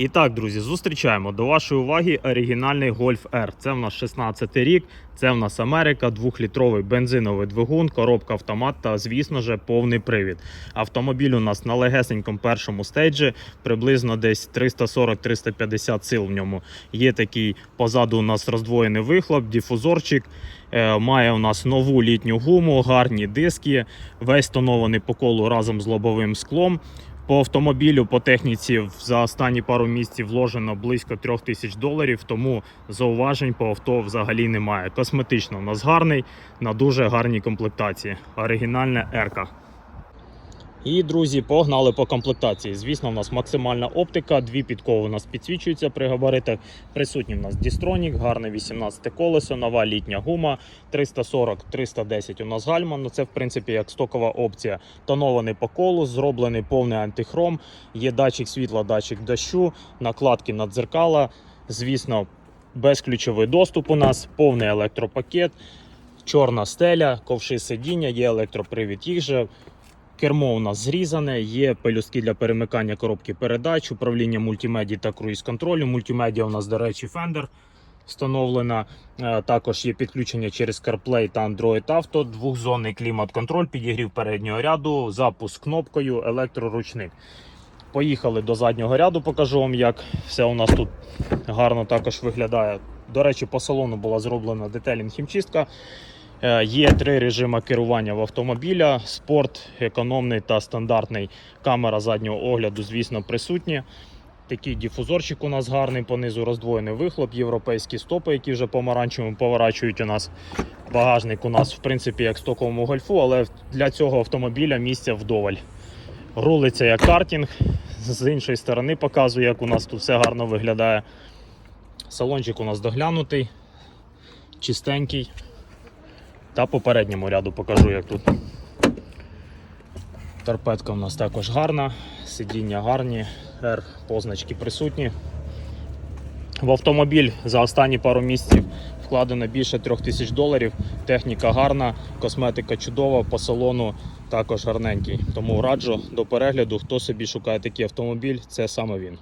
І так, друзі, зустрічаємо до вашої уваги оригінальний Golf R. Це в нас 16 рік, це в нас Америка, 2-літровий бензиновий двигун, коробка автомат та, звісно ж, повний привід. Автомобіль у нас на легесенькому першому стейджі, приблизно десь 340-350 сил в ньому. Є такий позаду у нас роздвоєний вихлоп, дифузорчик. Е, Має у нас нову літню гуму, гарні диски, весь тонований по колу разом з лобовим склом. По автомобілю, по техніці за останні пару місяців вложено близько трьох тисяч доларів, тому зауважень по авто взагалі немає. Косметично у нас гарний, на дуже гарній комплектації. Оригінальна ерка. І, друзі, погнали по комплектації. Звісно, у нас максимальна оптика, дві підкови у нас підсвічуються при габаритах. Присутній у нас дістронік, гарне 18 колесо, нова літня гума, 340-310 у нас гальма. Ну це в принципі як стокова опція. Тонований по колу, зроблений повний антихром. Є датчик світла, датчик дощу, накладки на дзеркала. Звісно, безключовий доступ у нас, повний електропакет, чорна стеля, ковши сидіння, є електропривід їх же. Кермо у нас зрізане, є пелюстки для перемикання коробки передач, управління мультимедії та круїз-контролю. Мультимедіа у нас, до речі, Fender встановлена. Е, Також є підключення через CarPlay та Android Auto, двохзонний клімат-контроль, підігрів переднього ряду, запуск кнопкою, електроручник. Поїхали до заднього ряду, покажу вам, як все у нас тут гарно також виглядає. До речі, по салону була зроблена детелінг хімчистка. Е, Є три режими керування в автомобіля: спорт, економний та стандартний. Камера заднього огляду, звісно, присутні. Такий дифузорчик у нас гарний, понизу роздвоєний вихлоп, європейські стопи, які вже помаранчевими поворачують у нас. Багажник у нас, в принципі, як в стоковому гольфу, але для цього автомобіля місця вдоволь. Рулиться як картинг. З іншої сторони показую, як у нас тут все гарно виглядає. Салончик у нас доглянутий, чистенький. Та по передньому ряду покажу, як тут. Торпедка у нас також гарна, сидіння гарні, R позначки присутні. В автомобіль за останні пару місяців вкладено більше трьох тисяч доларів. Техніка гарна, косметика чудова, по салону також гарненький. Тому раджу до перегляду, хто собі шукає такий автомобіль, це саме він.